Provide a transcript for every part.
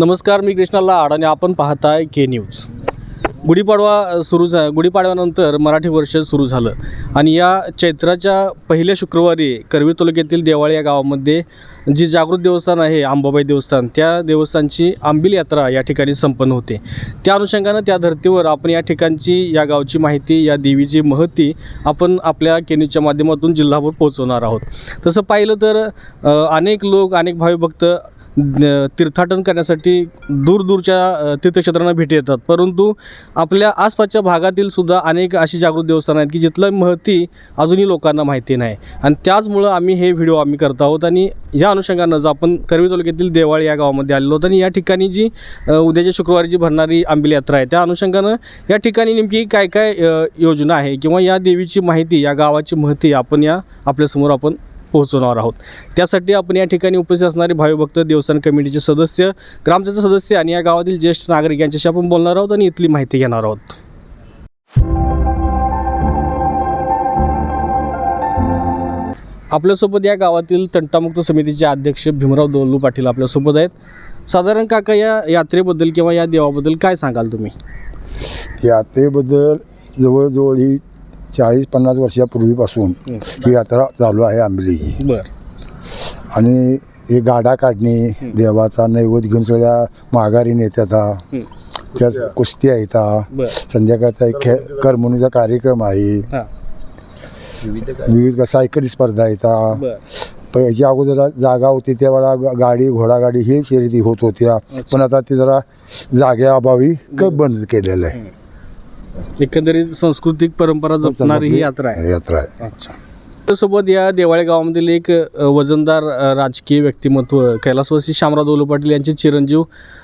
नमस्कार मी कृष्णा लाड आणि आपण पाहताय के न्यूज गुढीपाडवा सुरू झा गुढीपाडव्यानंतर मराठी वर्ष सुरू झालं. आणि या चैत्राच्या पहिल्या शुक्रवारी करवी तालुक्यातील देवाळी या गावामध्ये जी जागृत देवस्थान आहे आंबाबाई देवस्थान त्या देवस्थानची आंबील यात्रा या ठिकाणी संपन्न होते. त्या अनुषंगानं त्या धर्तीवर आपण या ठिकाणची या गावची माहिती या देवीची महती आपण आपल्या केनीच्या माध्यमातून जिल्हाभर पोहोचवणार आहोत. तसं पाहिलं तर अनेक लोक अनेक भावी भक्त तीर्थाटन करण्यासाठी दूरदूरच्या तीर्थक्षेत्रांना भेटी येतात परंतु आपल्या आसपासच्या भागातील सुद्धा अनेक अशी जागृत देवस्थानं आहेत की जिथलं महती अजूनही लोकांना माहिती नाही. आणि त्याचमुळं आम्ही हे व्हिडिओ आम्ही करत आहोत आणि या अनुषंगानंच आपण करवी तालुक्यातील देवाळ या गावामध्ये आलेलो आहोत आणि या ठिकाणी जी उद्याच्या शुक्रवारी जी भरणारी आंबिल यात्रा आहे त्या अनुषंगानं या ठिकाणी नेमकी काय काय योजना आहे किंवा या देवीची माहिती या गावाची महती आपण या आपल्यासमोर आपण पोहोचवणार आहोत. त्यासाठी आपण या ठिकाणी उपस्थित असणारे भाविभक्त देवस्थान कमिटीचे सदस्य ग्रामपंचायत सदस्य आणि या गावातील ज्येष्ठ नागरिक यांच्याशी आपण बोलणार आहोत आणि इथली माहिती घेणार आहोत. आपल्यासोबत या गावातील तंटामुक्त समितीचे अध्यक्ष भीमराव दोल्लू पाटील आपल्यासोबत आहेत. साधारण काका या यात्रेबद्दल किंवा या देवाबद्दल काय सांगाल तुम्ही? यात्रेबद्दल जवळजवळ ही चाळीस पन्नास वर्षापूर्वीपासून ही यात्रा चालू आहे आंबलीची बरं. आणि हे गाडा काढणे देवाचा नैवेद्य घेऊन सगळ्या माघारी नेत्याचा हं. त्या कुस्त्या येतात बरं. संध्याकाळचा एक खेळ करमणूचा कार्यक्रम आहे. हां. विविध सायकली स्पर्धा पण याच्या अगोदर जागा होती त्यावेळा गाडी घोडागाडी ही शर्यती होत होत्या. पण आता ते जरा जाग्याअभावी क बंद केलेलं आहे. एकंदरीत सांस्कृतिक परंपरा जपणारी ही यात्रा आहे. यात्रा आहे. अच्छा. सोबत या देवाळे गावामधील एक वजनदार राजकीय व्यक्तिमत्व कैलासवासी शामराव दोलू पाटील यांचे चिरंजीव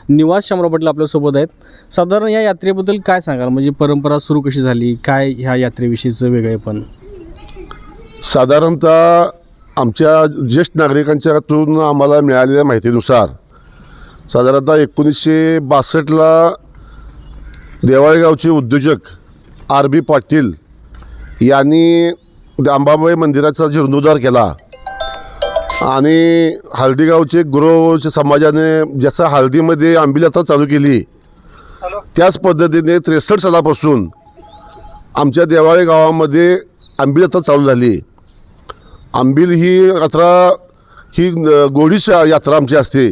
निवास शामराव पाटील आपल्यासोबत आहेत. साधारण या यात्रेबद्दल काय सांगाल? म्हणजे परंपरा सुरू कशी झाली? काय ह्या यात्रेविषयीचं वेगळेपण साधारणतः आमच्या ज्येष्ठ नागरिकांच्यातून आम्हाला मिळालेल्या माहितीनुसार साधारणतः एकोणीसशे बासष्टला देवाळगावचे उद्योजक आर बी पाटील यांनी अंबाबाई मंदिराचा जीर्णोद्धार केला. आणि हळदीगावचे गुरव समाजाने जसं हळदीमध्ये आंबील यात्रा चालू केली त्याच पद्धतीने त्रेसष्ट सालापासून आमच्या देवाळे गावामध्ये यात्रा चालू झाली. आंबील ही यात्रा ही गोडीच यात्रा आमची असते.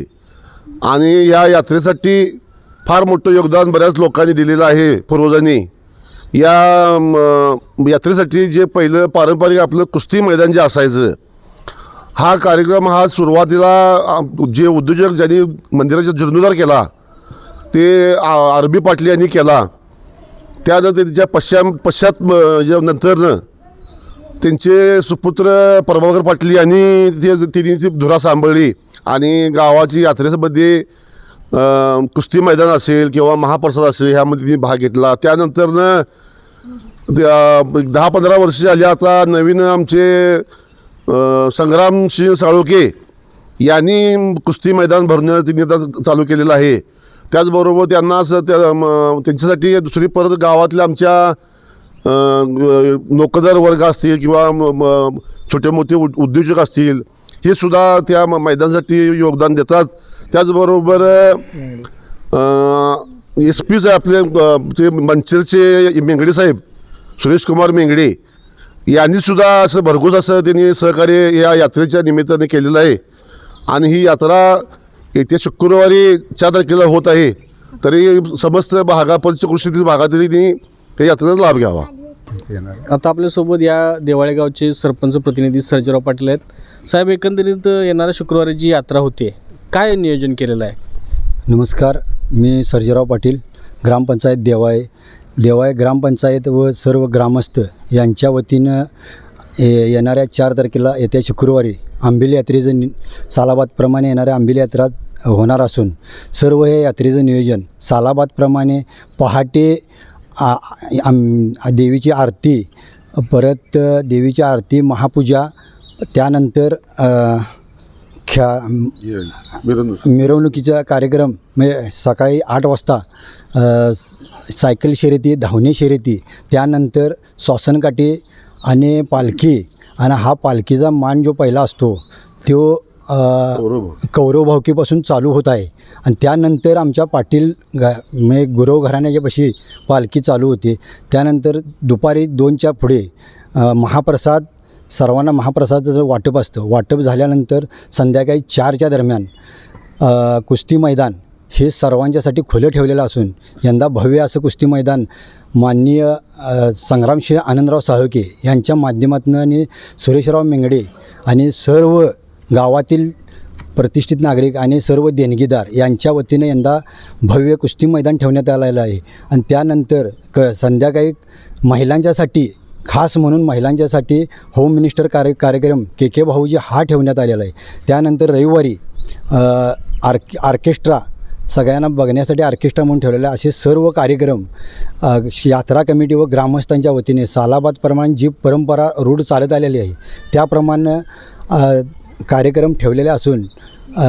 आणि या यात्रेसाठी फार मोठं योगदान बऱ्याच लोकांनी दिलेलं आहे पूर्वजांनी. या म, यात्रेसाठी जे पहिलं पारंपरिक आपलं कुस्ती मैदान जे असायचं हा कार्यक्रम हा सुरुवातीला जे उद्योजक ज्यांनी मंदिराचा जीर्णोद्धार केला ते अरबी पाटली यांनी केला. त्यानंतर त्याच्या पश्चा पश्चात म, नंतरनं त्यांचे सुपुत्र प्रभाकर पाटील यांनी ते तिने ती धुरा सांभाळली आणि गावाची यात्रेमध्ये कुस्ती मैदान असेल किंवा महाप्रसाद असेल ह्यामध्ये तिने भाग घेतला. त्यानंतरनं त्या दहा पंधरा वर्ष झाली आता नवीन आमचे संग्राम सिंह साळोके यांनी कुस्ती मैदान भरणं तिने आता चालू केलेलं आहे. त्याचबरोबर त्यांना असं त्या त्यांच्यासाठी दुसरी परत गावातल्या आमच्या नोकरदार वर्ग असतील किंवा म- म- छोटे मोठे उद्योजक असतील हे सुद्धा त्या म- मैदानासाठी योगदान देतात. त्याचबरोबर एस पीच आपले ते मंचरचे मेंगडे साहेब सुरेश कुमार मेंगडे यांनी सुद्धा असं भरघोस असं त्यांनी सहकार्य या यात्रेच्या निमित्ताने केलेलं आहे. आणि ही यात्रा येत्या शुक्रवारी चार तारखेला होत आहे. तरी समस्त भागा पंचकृषीतील भागातील त्यांनी या यात्रेचा लाभ घ्यावा. आता आपल्यासोबत या देवाळे गावचे सरपंच प्रतिनिधी सर्जेराव पाटील आहेत. साहेब एकंदरीत येणाऱ्या शुक्रवारी जी यात्रा होते काय नियोजन केलेलं आहे? नमस्कार मी सर्जेराव पाटील ग्रामपंचायत देवाय देवाय ग्रामपंचायत व सर्व ग्रामस्थ यांच्या वतीनं ये- येणाऱ्या चार तारखेला येत्या शुक्रवारी आंबिल यात्रेचं नि सालाबादप्रमाणे येणाऱ्या आंबिल यात्रा होणार असून सर्व हे यात्रेचं नियोजन सालाबादप्रमाणे पहाटे आ- आम- देवीची आरती परत देवीची आरती महापूजा त्यानंतर ख्या मिरवणुकीचा कार्यक्रम म्हणजे सकाळी आठ वाजता सायकल शर्यती धावणे शर्यती त्यानंतर श्वासनकाठी आणि पालखी. आणि हा पालखीचा मान जो पहिला असतो तो कौरव भावकीपासून चालू होत आहे. आणि त्यानंतर आमच्या पाटील घ म्हणजे गुरव घराण्याच्यापाशी पालखी चालू होते. त्यानंतर दुपारी दोनच्या पुढे महाप्रसाद सर्वांना महाप्रसादाचं वाटप असतं. वाटप झाल्यानंतर संध्याकाळी चारच्या दरम्यान कुस्ती मैदान हे सर्वांच्यासाठी खुलं ठेवलेलं असून यंदा भव्य असं कुस्ती मैदान माननीय अ, संग्रामसिंह आनंदराव साळुके यांच्या माध्यमातून आणि सुरेशराव मेंगडे आणि सर्व गावातील प्रतिष्ठित नागरिक आणि सर्व देणगीदार यांच्या वतीने यंदा भव्य कुस्ती मैदान ठेवण्यात आलेलं आहे. आणि त्यानंतर क संध्याकाळी महिलांच्यासाठी खास म्हणून महिलांच्यासाठी होम मिनिस्टर कार्य कार्यक्रम के के भाऊजी हा ठेवण्यात आलेला आहे. त्यानंतर रविवारी आर्क ऑर्केस्ट्रा सगळ्यांना बघण्यासाठी ऑर्केस्ट्रा म्हणून ठेवलेला आहे. असे सर्व कार्यक्रम यात्रा कमिटी व ग्रामस्थांच्या वतीने सालाबादप्रमाणे जी परंपरा रूढ चालत आलेली आहे त्याप्रमाणे कार्यक्रम ठेवलेले असून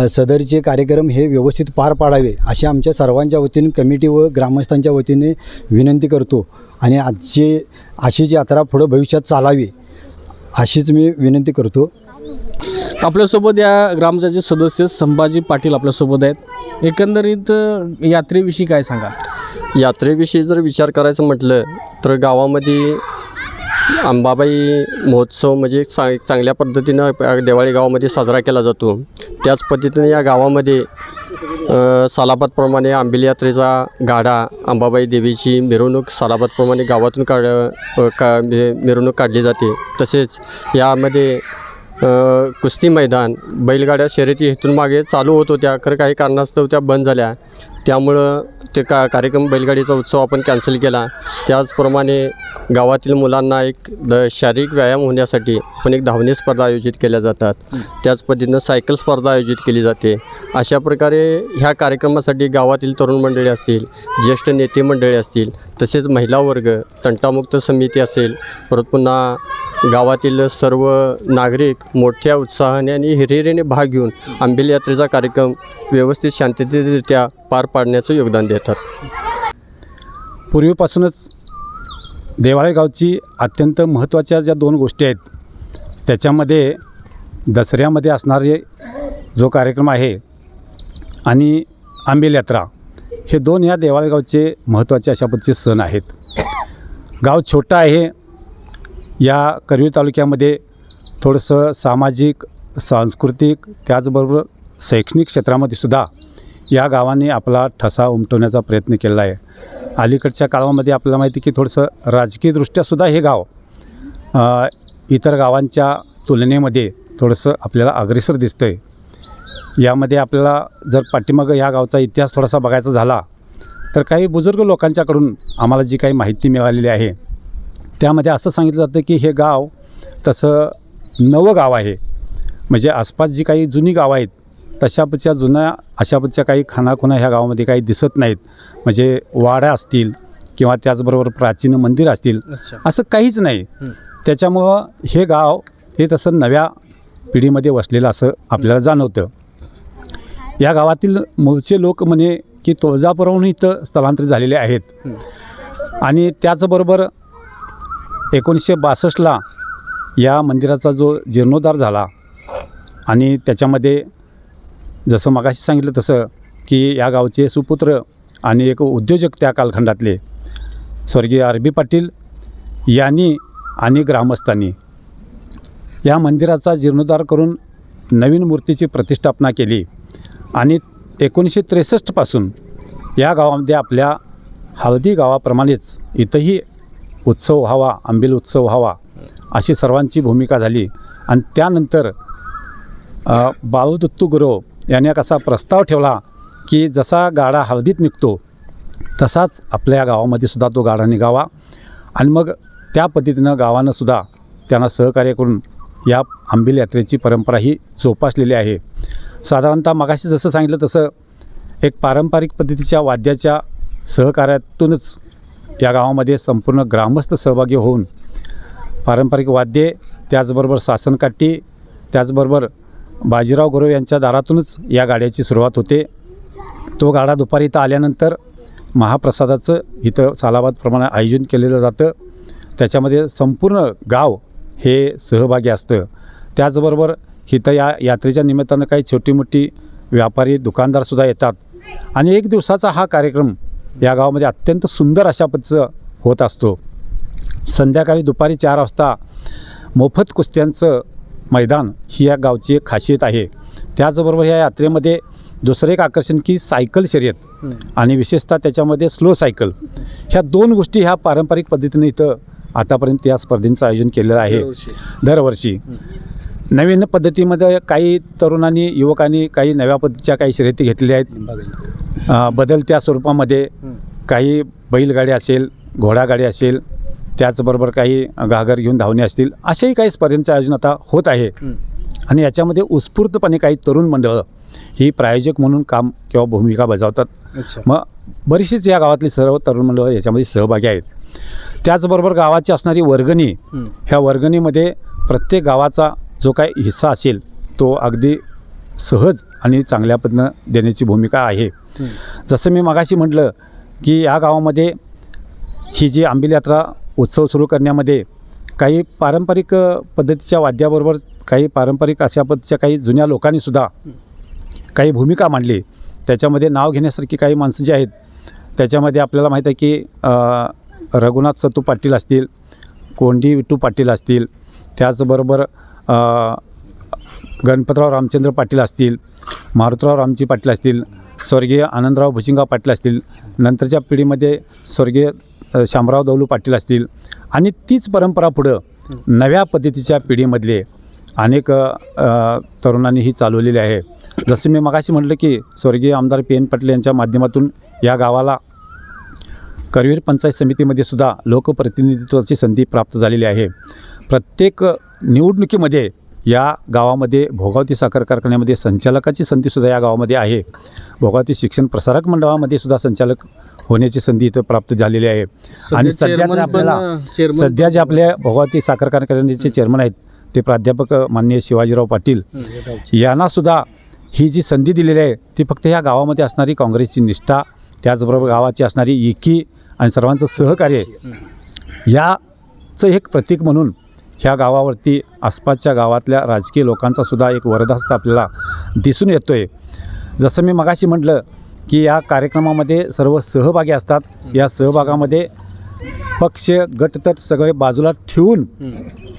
सदरचे कार्यक्रम हे व्यवस्थित पार पाडावे अशी आमच्या सर्वांच्या वतीने कमिटी व ग्रामस्थांच्या वतीने विनंती करतो आणि आजची अशीच यात्रा पुढं भविष्यात चालावी अशीच मी विनंती करतो. आपल्यासोबत या ग्रामपंचायतचे सदस्य संभाजी पाटील आपल्यासोबत आहेत. एकंदरीत यात्रेविषयी काय सांगा यात्रेविषयी जर विचार करायचं म्हटलं तर गावामध्ये अंबाबाई महोत्सव म्हणजे चा चांगल्या पद्धतीनं देवाळी गावामध्ये साजरा केला जातो. त्याच पद्धतीने या गावामध्ये सालाबादप्रमाणे आंबिल यात्रेचा गाडा अंबाबाई देवीची मिरवणूक सालाबादप्रमाणे गावातून काढ का मिरवणूक काढली जाते. तसेच यामध्ये कुस्ती मैदान बैलगाड्या शर्यती इथून मागे चालू होत होत्या. खरं काही कारणास्तव त्या बंद झाल्या. त्यामुळं ते का कार्यक्रम बैलगाडीचा उत्सव आपण कॅन्सल केला. त्याचप्रमाणे गावातील मुलांना एक द शारीरिक व्यायाम होण्यासाठी पण एक धावणे स्पर्धा आयोजित केल्या जातात. त्याच पद्धतीनं सायकल स्पर्धा आयोजित केली जाते. अशा प्रकारे ह्या कार्यक्रमासाठी गावातील तरुण मंडळी असतील ज्येष्ठ नेते मंडळी असतील तसेच महिला वर्ग तंटामुक्त समिती असेल परत पुन्हा गावातील सर्व नागरिक मोठ्या उत्साहाने आणि हिरिरीने भाग घेऊन आंबेल यात्रेचा कार्यक्रम व्यवस्थित शांततेरित्या पार पाडण्याचं योगदान देतात. पूर्वीपासूनच देवाळे गावची अत्यंत महत्त्वाच्या ज्या दोन गोष्टी आहेत त्याच्यामध्ये दसऱ्यामध्ये असणारे जो कार्यक्रम आहे आणि आंबेल यात्रा हे दोन ह्या देवाळेगावचे महत्त्वाचे अशा पद्धतीचे सण आहेत. गाव छोटं आहे. या करवीर तालुक्यामध्ये थोडंसं सामाजिक सांस्कृतिक त्याचबरोबर शैक्षणिक क्षेत्रामध्ये सुद्धा या गावाने आपला ठसा उमटवण्याचा प्रयत्न केला आहे. अलीकडच्या काळामध्ये आपल्याला माहिती की थोडंसं राजकीयदृष्ट्यासुद्धा हे गाव इतर गावांच्या तुलनेमध्ये थोडंसं आपल्याला अग्रेसर दिसतं आहे यामध्ये आपल्याला जर पाठीमागं या गावचा इतिहास थोडासा बघायचा झाला तर काही बुजुर्ग लोकांच्याकडून आम्हाला जी काही माहिती मिळालेली आहे त्यामध्ये असं सांगितलं जातं की हे गाव तसं नवं गाव आहे. म्हणजे आसपास जी काही जुनी गावं आहेत तशापच्या जुन्या अशापच्या काही खानाखुणा ह्या गावामध्ये काही दिसत नाहीत. म्हणजे वाड्या असतील किंवा त्याचबरोबर प्राचीन मंदिर असतील असं काहीच नाही. त्याच्यामुळं हे गाव हे तसं नव्या पिढीमध्ये वसलेलं असं आपल्याला जाणवतं. या गावातील मूळचे लोक म्हणे की तुळजापुराहून इथं स्थलांतरित झालेले आहेत. आणि त्याचबरोबर एकोणीसशे बासष्टला या मंदिराचा जो जीर्णोद्धार झाला आणि त्याच्यामध्ये जसं मगाशी सांगितलं तसं की या गावचे सुपुत्र आणि एक उद्योजक त्या कालखंडातले स्वर्गीय आर बी पाटील यांनी आणि ग्रामस्थांनी या मंदिराचा जीर्णोद्धार करून नवीन मूर्तीची प्रतिष्ठापना केली आणि एकोणीसशे त्रेसष्टपासून या गावामध्ये आपल्या हळदी गावाप्रमाणेच इथंही उत्सव व्हावा आंबील उत्सव व्हावा अशी सर्वांची भूमिका झाली. आणि त्यानंतर अ, बाळूदत्तू गुरव याने एक असा प्रस्ताव ठेवला की जसा गाडा हळदीत निघतो तसाच आपल्या या गावामध्ये सुद्धा तो गाडा निघावा. आणि मग त्या पद्धतीनं गावानं सुद्धा त्यांना सहकार्य करून या आंबील यात्रेची परंपरा ही जोपासलेली आहे. साधारणतः मगाशी जसं सांगितलं तसं एक पारंपरिक पद्धतीच्या वाद्याच्या सहकार्यातूनच या गावामध्ये संपूर्ण ग्रामस्थ सहभागी होऊन पारंपरिक वाद्ये त्याचबरोबर सासनकाठी त्याचबरोबर बाजीराव गुरव यांच्या दारातूनच या गाड्याची सुरुवात होते. तो गाडा दुपारी इथं आल्यानंतर महाप्रसादाचं इथं सालाबादप्रमाणे आयोजन केलेलं जातं. त्याच्यामध्ये संपूर्ण गाव हे सहभागी असतं. त्याचबरोबर इथं या यात्रेच्या निमित्तानं काही छोटी मोठी व्यापारी दुकानदारसुद्धा येतात. आणि एक दिवसाचा हा कार्यक्रम या गावामध्ये अत्यंत सुंदर अशा पद्धतीचं होत असतो. संध्याकाळी दुपारी चार वाजता मोफत कुस्त्यांचं मैदान ही या गावची एक खासियत आहे. त्याचबरोबर या यात्रेमध्ये दुसरं एक आकर्षण की सायकल शर्यत आणि विशेषतः त्याच्यामध्ये स्लो सायकल ह्या दोन गोष्टी ह्या पारंपरिक पद्धतीने इथं आतापर्यंत या स्पर्धेचं आयोजन केलेलं आहे. दरवर्षी. नवीन पद्धतीमध्ये काही तरुणांनी युवकांनी काही नव्या पद्धतीच्या काही शर्यती घेतलेल्या आहेत. बदलत्या स्वरूपामध्ये काही बैलगाडी असेल घोडागाडी असेल त्याचबरोबर काही घागर घेऊन धावणे असतील असेही काही स्पर्धेंचं आयोजन आता होत आहे. आणि याच्यामध्ये उत्स्फूर्तपणे काही तरुण मंडळं ही प्रायोजक म्हणून काम किंवा भूमिका बजावतात. मग बरीचशीच या गावातली सर्व तरुण मंडळं याच्यामध्ये सहभागी आहेत. त्याचबरोबर गावाची असणारी वर्गणी. ह्या वर्गणीमध्ये प्रत्येक गावाचा जो काही हिस्सा असेल तो अगदी सहज आणि चांगल्या पद्धतीनं देण्याची भूमिका आहे. जसं मी मगाशी म्हटलं की या गावामध्ये ही जी आंबील यात्रा उत्सव सुरू करण्यामध्ये काही पारंपरिक पद्धतीच्या वाद्याबरोबर काही पारंपरिक अशा पद्धतीच्या काही जुन्या लोकांनीसुद्धा काही भूमिका मांडली. त्याच्यामध्ये नाव घेण्यासारखी काही माणसं जी आहेत त्याच्यामध्ये आपल्याला माहीत आहे की रघुनाथ सतू पाटील असतील कोंडी विठू पाटील असतील त्याचबरोबर गणपतराव रामचंद्र पाटील असतील मारुतराव रामजी पाटील असतील स्वर्गीय आनंदराव भुजिंगा पाटील असतील नंतरच्या पिढीमध्ये स्वर्गीय शामराव दौलू पाटील असतील. आणि तीच परंपरा पुढं नव्या पद्धतीच्या पिढीमधले अनेक तरुणांनी ही चालवलेली आहे. जसं मी मगाशी म्हटलं की स्वर्गीय आमदार पी एन पाटील यांच्या माध्यमातून या गावाला करवीर पंचायत समितीमध्ये सुद्धा लोकप्रतिनिधित्वाची संधी प्राप्त झालेली आहे. प्रत्येक निवडणुकीमध्ये या गावामध्ये भोगावती साखर कारखान्यामध्ये संचालकाची संधीसुद्धा या गावामध्ये आहे. भोगावती शिक्षण प्रसारक मंडळामध्ये सुद्धा संचालक होण्याची संधी इथं प्राप्त झालेली आहे. आणि सध्या आपल्याला सध्या जे आपल्या भोगावती साखर कारखान्याचे चेअरमन आहेत ते प्राध्यापक माननीय शिवाजीराव पाटील यांनासुद्धा ही जी संधी दिलेली आहे ती फक्त ह्या गावामध्ये असणारी काँग्रेसची निष्ठा त्याचबरोबर गावाची असणारी एकी आणि सर्वांचं सहकार्य याचं एक प्रतीक म्हणून ह्या गावावरती आसपासच्या गावातल्या राजकीय लोकांचा सुद्धा एक वरदास्त आपल्याला दिसून येतो आहे जसं मी मगाशी म्हटलं की या कार्यक्रमामध्ये सर्व सहभागी असतात. या सहभागामध्ये पक्ष गटतट सगळे बाजूला ठेवून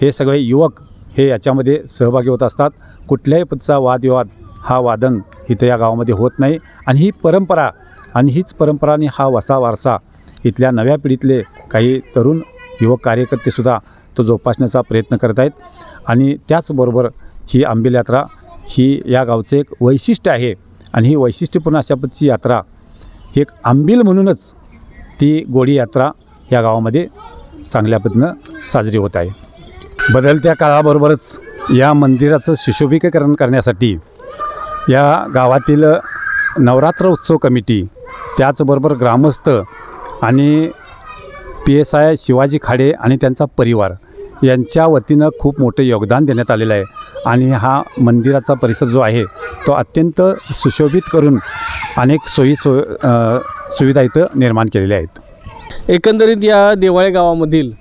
हे सगळे युवक हे याच्यामध्ये सहभागी होत असतात. कुठल्याही पदचा वादविवाद हा वादन इथं या गावामध्ये होत नाही. आणि ही परंपरा आणि हीच परंपरा आणि हा वसा वारसा इथल्या नव्या पिढीतले काही तरुण युवक कार्यकर्तेसुद्धा तो जोपासण्याचा प्रयत्न करत आहेत. आणि त्याचबरोबर ही आंबील यात्रा ही या गावचं एक वैशिष्ट्य आहे. आणि ही वैशिष्ट्यपूर्ण अशा पद्धतीची यात्रा ही एक आंबील म्हणूनच ती गोडी यात्रा या गावामध्ये चांगल्या पद्धतीनं साजरी होत आहे. बदलत्या काळाबरोबरच या मंदिराचं सुशोभिकरण करण्यासाठी या गावातील नवरात्र उत्सव कमिटी त्याचबरोबर ग्रामस्थ आणि P S I Shivaji Khade आणि त्यांचा परिवार यांच्या वतीनं खूप मोठं योगदान देण्यात आलेलं आहे. आणि हा मंदिराचा परिसर जो आहे तो अत्यंत सुशोभित करून अनेक सोयी सो सुविधा इथं निर्माण केलेल्या आहेत. एकंदरीत या देवाळे गावामधील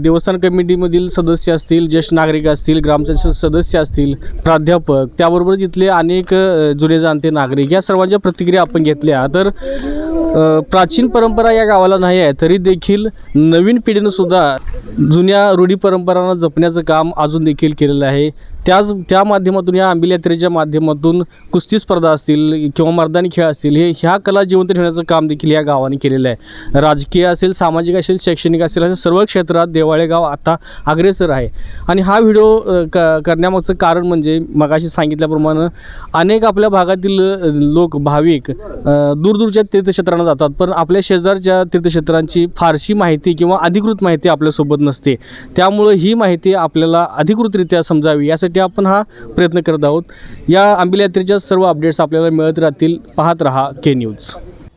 देवस्थान कमिटीमधील सदस्य असतील ज्येष्ठ नागरिक असतील ग्रामपंचायत सदस्य असतील प्राध्यापक त्याबरोबर जिथले अनेक जुने जाणते नागरिक या सर्वांच्या प्रतिक्रिया आपण घेतल्या. तर प्राचीन परंपरा या गावाला नाही आहे तरी देखील नवीन पिढीनं सुद्धा जुन्या रूढी परंपरांना जपण्याचं काम अजून देखील केलेलं आहे. त्याच त्या माध्यमातून या आंबील यात्रेच्या माध्यमातून कुस्ती स्पर्धा असतील किंवा मर्दानी खेळ असतील हे ह्या कला जिवंत ठेवण्याचं काम देखील या गावाने केलेलं आहे. राजकीय असेल सामाजिक असेल शैक्षणिक असेल अशा सर्व क्षेत्रात देवाळे गाव आता अग्रेसर आहे. आणि हा व्हिडिओ क करण्यामागचं कारण म्हणजे मगाशी सांगितल्याप्रमाणे अनेक आपल्या भागातील लोक भाविक दूरदूरच्या तीर्थक्षेत्रांना जातात. पण आपल्या शेजारच्या तीर्थक्षेत्रांची फारशी माहिती किंवा अधिकृत माहिती आपल्यासोबत नसते. त्यामुळं ही माहिती आपल्याला अधिकृतरित्या समजावी यासाठी आपण हा प्रयत्न करत आहोत. या आंबील यात्रेच्या सर्व अपडेट्स आपल्याला मिळत राहतील. पाहत रहा के न्यूज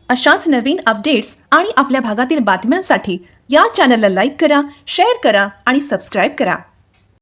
अशाच नवीन अपडेट्स आणि आपल्या भागातील बातम्यांसाठी या चॅनलला लाईक करा शेअर करा आणि सबस्क्राईब करा.